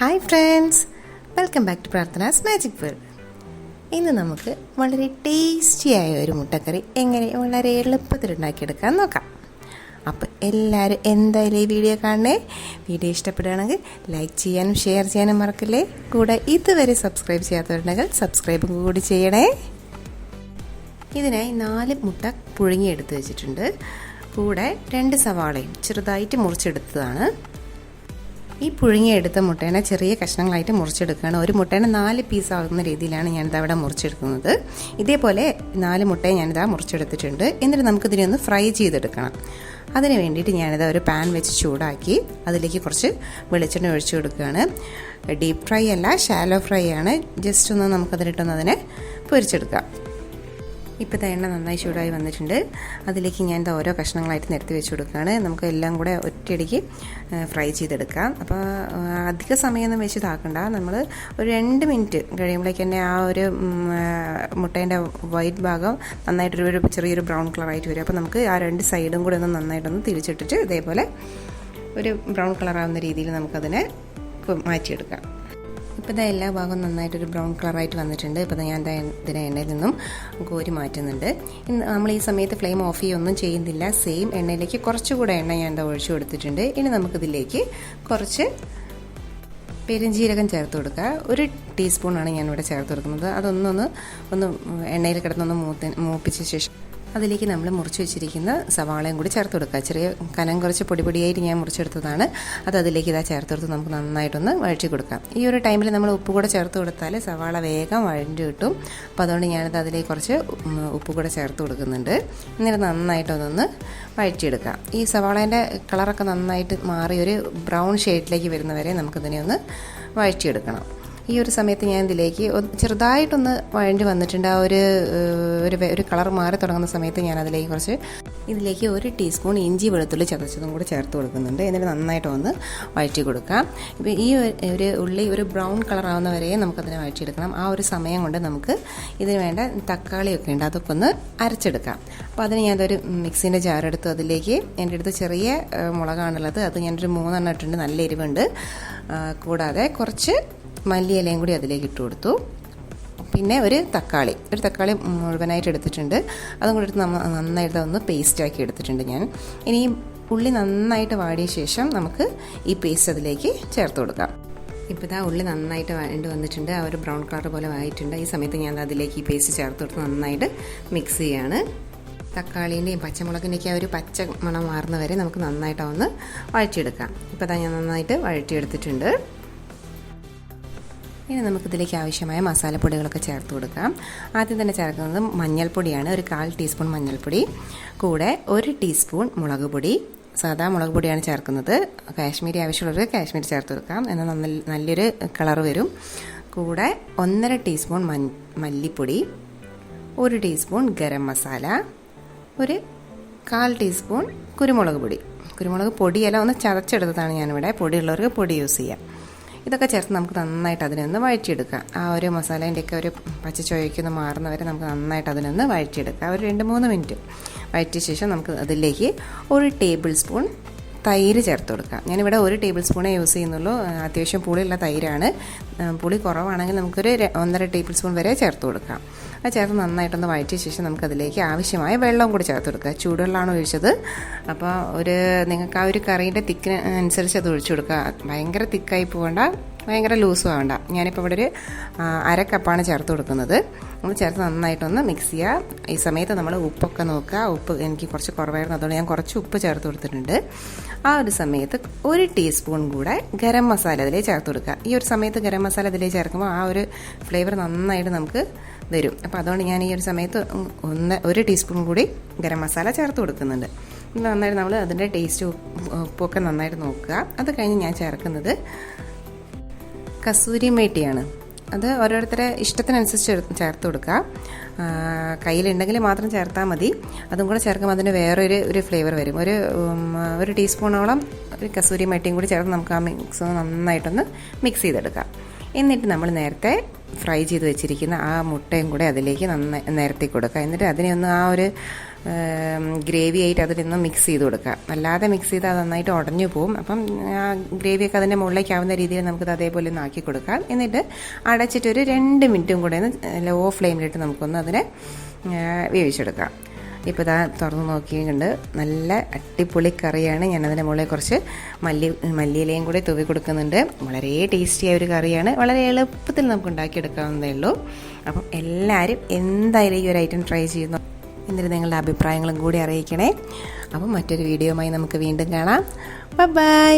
Hi friends welcome back to Prarthana's magic world ഇന്ന് നമുക്ക് വളരെ ടേസ്റ്റിയായ ഒരു മുട്ടക്കറി എങ്ങനെ വളരെ എളുപ്പത്തിൽ ഉണ്ടാക്കിയെടുക്കാൻ നോക്കാം. അപ്പോൾ എല്ലാവരും എന്തായാലും ഈ വീഡിയോ കാണണേ? വീഡിയോ ഇഷ്ടപ്പെടുകയാണെങ്കിൽ ലൈക്ക് ചെയ്യാനും ഷെയർ ചെയ്യാനും മറക്കില്ലേ? കൂടെ ഇതുവരെ സബ്സ്ക്രൈബ് ചെയ്യാത്തവരുണ്ടെങ്കിൽ സബ്സ്ക്രൈബും കൂടി ചെയ്യണേ. ഇതിനായി നാല് മുട്ട പുഴുങ്ങിയെടുത്ത് വെച്ചിട്ടുണ്ട്. കൂടെ രണ്ട് സവാളയും ചെറുതായിട്ട് മുറിച്ചെടുത്തതാണ്. ഈ പുഴുങ്ങിയെടുത്ത മുട്ടേനെ ചെറിയ കഷ്ണങ്ങളായിട്ട് മുറിച്ചെടുക്കുകയാണ്. ഒരു മുട്ടേനെ നാല് പീസ് ആകുന്ന രീതിയിലാണ് ഞാനിത് അവിടെ മുറിച്ചെടുക്കുന്നത്. ഇതേപോലെ നാല് മുട്ടയെ ഞാനിതാ മുറിച്ചെടുത്തിട്ടുണ്ട്. എന്നിട്ട് നമുക്കിതിനെ ഒന്ന് ഫ്രൈ ചെയ്തെടുക്കണം. അതിന് വേണ്ടിയിട്ട് ഞാനിത് ഒരു പാൻ വെച്ച് ചൂടാക്കി അതിലേക്ക് കുറച്ച് വെളിച്ചെണ്ണ ഒഴിച്ചു കൊടുക്കുകയാണ്. ഡീപ് ഫ്രൈ അല്ല ഷാലോ ഫ്രൈ ആണ്. ജസ്റ്റ് ഒന്ന് നമുക്കതിലിട്ടൊന്ന് അതിനെ പൊരിച്ചെടുക്കാം. ഇപ്പോൾ എണ്ണ നന്നായി ചൂടായി വന്നിട്ടുണ്ട്. അതിലേക്ക് ഞാൻ ഇത് ഓരോ കഷ്ണങ്ങളായിട്ട് നിരത്തി വെച്ച് കൊടുക്കുകയാണ്. നമുക്ക് എല്ലാം കൂടെ ഒറ്റയടിക്ക് ഫ്രൈ ചെയ്തെടുക്കാം. അപ്പോൾ അധിക സമയമൊന്നും വെച്ച് ഇതാക്കണ്ട. നമ്മൾ ഒരു രണ്ട് മിനിറ്റ് കഴിയുമ്പോഴേക്ക് തന്നെ ആ ഒരു മുട്ടേന്റെ വൈറ്റ് ഭാഗം നന്നായിട്ടൊരു ചെറിയൊരു ബ്രൗൺ കളറായിട്ട് വരും. അപ്പോൾ നമുക്ക് ആ രണ്ട് സൈഡും കൂടെ ഒന്ന് നന്നായിട്ടൊന്ന് തിരിച്ചിട്ടിട്ട് ഇതേപോലെ ഒരു ബ്രൗൺ കളറാവുന്ന രീതിയിൽ നമുക്കതിനെ മാറ്റിയെടുക്കാം. ഇപ്പോൾ ഇതാ എല്ലാ ഭാഗവും നന്നായിട്ടൊരു ബ്രൗൺ കളറായിട്ട് വന്നിട്ടുണ്ട്. ഇപ്പോൾ ഞാൻ ഇതിനെ എണ്ണയിൽ നിന്നും കോരി മാറ്റുന്നുണ്ട്. നമ്മൾ ഈ സമയത്ത് ഫ്ലെയിം ഓഫ് ചെയ്യൊന്നും ചെയ്യുന്നില്ല. സെയിം എണ്ണയിലേക്ക് കുറച്ചുകൂടെ എണ്ണ ഞാൻ എന്താ ഒഴിച്ചു കൊടുത്തിട്ടുണ്ട്. ഇനി നമുക്കിതിലേക്ക് കുറച്ച് പെരുംജീരകം ചേർത്ത് കൊടുക്കുക. ഒരു ടീസ്പൂണാണ് ഞാനിവിടെ ചേർത്ത് കൊടുക്കുന്നത്. അതൊന്നൊന്ന് ഒന്ന് എണ്ണയിൽ കിടന്നൊന്ന് മൂത്ത് മൂപ്പിച്ച ശേഷം അതിലേക്ക് നമ്മൾ മുറിച്ച് വെച്ചിരിക്കുന്ന സവാളയും കൂടി ചേർത്ത് കൊടുക്കുക. ചെറിയ കനം കുറച്ച് പൊടി പൊടിയായിട്ട് ഞാൻ മുറിച്ചെടുത്തതാണ്. അത് അതിലേക്ക് ഇതാ ചേർത്ത് കൊടുത്ത് നമുക്ക് നന്നായിട്ടൊന്ന് വഴറ്റി കൊടുക്കാം. ഈ ഒരു ടൈമിൽ നമ്മൾ ഉപ്പ് കൂടെ ചേർത്ത് കൊടുത്താൽ സവാള വേഗം വഴഞ്ഞു കിട്ടും. അപ്പോൾ അതുകൊണ്ട് ഞാനത് അതിലേക്ക് കുറച്ച് ഉപ്പ് കൂടെ ചേർത്ത് കൊടുക്കുന്നുണ്ട്. എന്നിട്ട് നന്നായിട്ടൊന്നൊന്ന് വഴറ്റിയെടുക്കാം. ഈ സവാളേന്റെ കളറൊക്കെ നന്നായിട്ട് മാറി ഒരു ബ്രൗൺ ഷെയ്ഡിലേക്ക് വരുന്നവരെ നമുക്കിതിനെ ഒന്ന് വഴറ്റിയെടുക്കണം. ഈ ഒരു സമയത്ത് ഞാൻ ഇതിലേക്ക് ചെറുതായിട്ടൊന്ന് വഴണ്ടി വന്നിട്ടുണ്ട്. ആ ഒരു ഒരു കളർ മാറി തുടങ്ങുന്ന സമയത്ത് ഞാൻ അതിലേക്ക് കുറച്ച് ഇതിലേക്ക് ഒരു ടീസ്പൂൺ ഇഞ്ചി വെളുത്തുള്ളി ചതച്ചതും കൂടി ചേർത്ത് കൊടുക്കുന്നുണ്ട്. എന്നിട്ട് നന്നായിട്ട് ഒന്ന് വഴറ്റി കൊടുക്കാം. ഇപ്പോൾ ഈ ഒരു ഉള്ളി ഒരു ബ്രൗൺ കളർ ആവുന്ന വരെ നമുക്കതിനെ വഴറ്റിയെടുക്കണം. ആ ഒരു സമയം കൊണ്ട് നമുക്ക് ഇതിന് വേണ്ട തക്കാളിയൊക്കെ ഉണ്ട്. അതൊക്കെ ഒന്ന് അരച്ചെടുക്കാം. അപ്പോൾ അതിന് ഞാനൊരു മിക്സിന്റെ ജാറെടുത്ത് അതിലേക്ക് എന്റെ അടുത്ത് ചെറിയ മുളകാണുള്ളത്. അത് ഞാനൊരു മൂന്നെണ്ണം ഇട്ടിട്ടുണ്ട്. നല്ല എരിവുണ്ട്. കൂടാതെ കുറച്ച് മല്ലിയിലയും കൂടി അതിലേക്ക് ഇട്ട് കൊടുത്തു. പിന്നെ ഒരു തക്കാളി ഒരു തക്കാളി മുഴുവനായിട്ട് എടുത്തിട്ടുണ്ട്. അതും കൂടി എടുത്ത് നന്നായിട്ട് ഒന്ന് പേസ്റ്റാക്കി എടുത്തിട്ടുണ്ട് ഞാൻ. ഇനി ഉള്ളി നന്നായിട്ട് വാടിയ ശേഷം നമുക്ക് ഈ പേസ്റ്റ് അതിലേക്ക് ചേർത്ത് കൊടുക്കാം. ഇപ്പോൾ ഇതാ ഉള്ളി നന്നായിട്ട് വേണ്ടി വന്നിട്ടുണ്ട്. ആ ഒരു ബ്രൗൺ കളർ പോലെ ആയിട്ടുണ്ട്. ഈ സമയത്ത് ഞാൻ അതിലേക്ക് ഈ പേസ്റ്റ് ചേർത്ത് കൊടുത്ത് നന്നായിട്ട് മിക്സ് ചെയ്യാണ്. തക്കാളീന്റെയും പച്ചമുളകിന്റെയൊക്കെ ആ ഒരു പച്ച മണം മാറുന്ന വരെ നമുക്ക് നന്നായിട്ട് ഒന്ന് വഴറ്റിയെടുക്കാം. ഇപ്പോൾ ഇതാ ഞാൻ നന്നായിട്ട് വഴറ്റിയെടുത്തിട്ടുണ്ട്. ഇനി നമുക്കിതിലേക്ക് ആവശ്യമായ മസാലപ്പൊടികളൊക്കെ ചേർത്ത് കൊടുക്കാം. ആദ്യം തന്നെ ചേർക്കുന്നത് മഞ്ഞൾപ്പൊടിയാണ്. ഒരു കാൽ ടീസ്പൂൺ മഞ്ഞൾപ്പൊടി കൂടെ ഒരു ടീസ്പൂൺ മുളക് പൊടി. സാധാ മുളക് പൊടിയാണ് ചേർക്കുന്നത്. കാശ്മീരി ആവശ്യമുള്ളവർ കാശ്മീർ ചേർത്ത് കൊടുക്കാം. എന്നാൽ നല്ല നല്ലൊരു കളർ വരും. കൂടെ ഒന്നര ടീസ്പൂൺ മല്ലിപ്പൊടി ഒരു ടീസ്പൂൺ ഗരം മസാല ഒരു കാൽ ടീസ്പൂൺ കുരുമുളക് പൊടി. കുരുമുളക് പൊടിയല്ല ഒന്ന് ചതച്ചെടുത്തതാണ് ഞാനിവിടെ. പൊടിയുള്ളവർക്ക് പൊടി യൂസ് ചെയ്യാം. ഇതൊക്കെ ചേർത്ത് നമുക്ക് നന്നായിട്ട് അതിനൊന്ന് വഴറ്റിയെടുക്കാം. ആ ഒരു മസാലേന്റെയൊക്കെ ഒരു പച്ച ചുവയ്ക്കൊന്ന് മാറുന്നവരെ നമുക്ക് നന്നായിട്ട് അതിനൊന്ന് വഴറ്റിയെടുക്കാം. ഒരു രണ്ട് മൂന്ന് മിനിറ്റ് വഴറ്റിയ ശേഷം നമുക്ക് അതിലേക്ക് ഒരു ടേബിൾ സ്പൂൺ തൈര് ചേർത്ത് കൊടുക്കാം ഞാനിവിടെ ഒരു ടേബിൾ സ്പൂണേ യൂസ് ചെയ്യുന്നുള്ളൂ. അത്യാവശ്യം പുളിയുള്ള തൈരാണ്. പുളി കുറവാണെങ്കിൽ നമുക്കൊരു ഒന്നര ടേബിൾ സ്പൂൺ വരെ ചേർത്ത് കൊടുക്കാം. അത് ചേർത്ത് നന്നായിട്ടൊന്ന് വഴറ്റിയ ശേഷം നമുക്കതിലേക്ക് ആവശ്യമായ വെള്ളം കൂടി ചേർത്ത് കൊടുക്കുക. ചൂടുവെള്ളമാണ് ഒഴിച്ചത്. അപ്പോൾ ഒരു നിങ്ങൾക്ക് ആ ഒരു കറീന്റെ തിക്കിന് അനുസരിച്ച് അത് ഒഴിച്ചു കൊടുക്കുക. ഭയങ്കര തിക്കായി പോകേണ്ട. ഭയങ്കര ലൂസും ആവണ്ട. ഞാനിപ്പോൾ ഇവിടെ ഒരു അര കപ്പാണ് ചേർത്ത് കൊടുക്കുന്നത്. നമ്മൾ ചേർത്ത് നന്നായിട്ടൊന്ന് മിക്സ് ചെയ്യുക ഈ സമയത്ത് നമ്മൾ ഉപ്പൊക്കെ നോക്കുക ഉപ്പ് എനിക്ക് കുറച്ച് കുറവായിരുന്നു. അതുകൊണ്ട് ഞാൻ കുറച്ച് ഉപ്പ് ചേർത്ത് കൊടുത്തിട്ടുണ്ട്. ആ ഒരു സമയത്ത് ഒരു ടീസ്പൂൺ കൂടെ ഗരം മസാല അതിലേ ചേർത്ത് കൊടുക്കുക. ഈ ഒരു സമയത്ത് ഗരം മസാല അതിലേ ചേർക്കുമ്പോൾ ആ ഒരു ഫ്ലേവർ നന്നായിട്ട് നമുക്ക് വരും. അപ്പോൾ അതുകൊണ്ട് ഞാൻ ഈ ഒരു സമയത്ത് ഒന്ന് ഒരു ടീസ്പൂൺ കൂടി ഗരം മസാല ചേർത്ത് കൊടുക്കുന്നുണ്ട്. നന്നായിട്ട് നമ്മൾ അതിന്റെ ടേസ്റ്റ് ഉപ്പൊക്കെ നന്നായിട്ട് നോക്കുക. അത് കഴിഞ്ഞ് ഞാൻ ചേർക്കുന്നത് കസൂരി മേട്ടിയാണ്. അത് ഓരോരുത്തരെ ഇഷ്ടത്തിനനുസരിച്ച് ചേർത്ത് കൊടുക്കുക. കയ്യിലുണ്ടെങ്കിൽ മാത്രം ചേർത്താൽ മതി. അതും കൂടെ ചേർക്കുമ്പോൾ അതിന് വേറൊരു ഒരു ഫ്ലേവർ വരും. ഒരു ഒരു ടീസ്പൂണോളം ഒരു കസൂരി മേട്ടിയും കൂടി ചേർത്ത് നമുക്ക് ആ മിക്സ് നന്നായിട്ടൊന്ന് മിക്സ് ചെയ്തെടുക്കാം. എന്നിട്ട് നമ്മൾ നേരത്തെ ഫ്രൈ ചെയ്ത് വെച്ചിരിക്കുന്ന ആ മുട്ടയും കൂടെ അതിലേക്ക് നന്നായി നിരത്തി കൊടുക്കുക. എന്നിട്ട് അതിനെ ഒന്ന് ആ ഒരു ഗ്രേവി ആയിട്ട് അതിലൊന്ന് മിക്സ് ചെയ്ത് കൊടുക്കുക. അല്ലാതെ മിക്സ് ചെയ്താൽ നന്നായിട്ട് ഉടഞ്ഞു പോകും അപ്പം ആ ഗ്രേവിയൊക്കെ അതിന്റെ മുകളിലേക്ക് ആവുന്ന രീതിയിൽ നമുക്കത് അതേപോലെ ഒന്ന് ആക്കി കൊടുക്കാം. എന്നിട്ട് അടച്ചിട്ട് ഒരു രണ്ട് മിനിറ്റും കൂടെ ഒന്ന് ലോ ഫ്ലെയിമിലിട്ട് നമുക്കൊന്ന് അതിനെ വേവിച്ചെടുക്കാം. ഇപ്പോൾ ഇതാ തുറന്ന് നോക്കിയിട്ടുണ്ട്. നല്ല അടിപൊളി കറിയാണ്. ഞാനതിന്റെ മുകളിൽ കുറച്ച് മല്ലി മല്ലിയിലയും കൂടി തൂവി കൊടുക്കുന്നുണ്ട്. വളരെ ടേസ്റ്റിയായ ഒരു കറിയാണ്. വളരെ എളുപ്പത്തിൽ നമുക്ക് ഉണ്ടാക്കിയെടുക്കാവുന്നതേ ഉള്ളൂ. അപ്പം എല്ലാവരും എന്തായാലും ഈ ഒരു ഐറ്റം ട്രൈ ചെയ്യുന്നു എന്നിട്ട് നിങ്ങളുടെ അഭിപ്രായങ്ങളും കൂടി അറിയിക്കണേ. അപ്പം മറ്റൊരു വീഡിയോയുമായി നമുക്ക് വീണ്ടും കാണാം. ബൈ